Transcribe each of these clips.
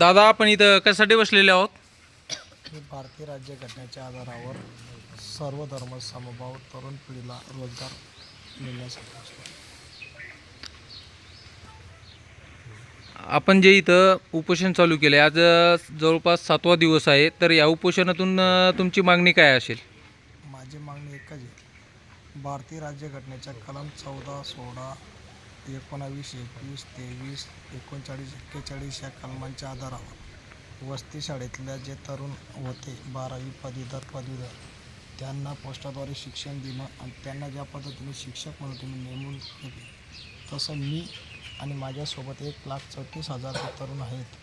दादा आपण इथं कशासाठी बसलेले आहोत? भारतीय राज्य घटनेच्या आधारावर सर्व धर्म समभाव तरुण पिढीला रोजगार मिळण्यासाठी आपण जे इथं उपोषण चालू केलं आहे आज जवळपास सातवा दिवस आहे तर या उपोषणातून तुमची मागणी काय असेल? माझी मागणी एकच आहे. भारतीय राज्यघटनेच्या कलम चौदा सोळा एकोणावीस एकवीस तेवीस एकोणचाळीस एक्केचाळीस या कलमांच्या आधारावर वस्ती शाळेतल्या जे तरुण होते बारावी पदवीधर पदवीधर त्यांना पोस्टाद्वारे शिक्षण देणं आणि त्यांना ज्या पद्धतीने शिक्षक म्हणून तुम्ही नेमून तसं मी आणि माझ्यासोबत एक लाख चौतीस हजार तरुण आहेत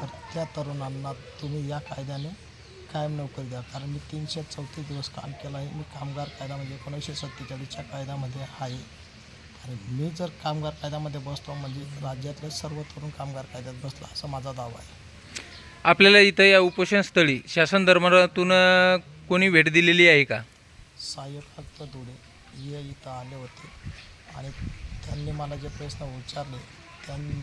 तर त्या तरुणांना तुम्ही या कायद्याने कायम नोकरी द्या. कारण मी तीनशे चौतीस दिवस काम केलं आहे. मी कामगार कायदा म्हणजे एकोणीसशे सत्तेचाळीसच्या कायद्यामध्ये आहे. आणि मी जर कामगार कायद्यामध्ये बसतो म्हणजे राज्यातले सर्व तरुण कामगार कायद्यात बसला असा माझा दावा आहे. आपल्याला इथं या उपोषणस्थळी शासन धर्मातून कोणी भेट दिलेली आहे का? साहेब फक्त धुळे हे इथं आले होते. आणि त्यांनी मला जे प्रश्न विचारले त्यांनी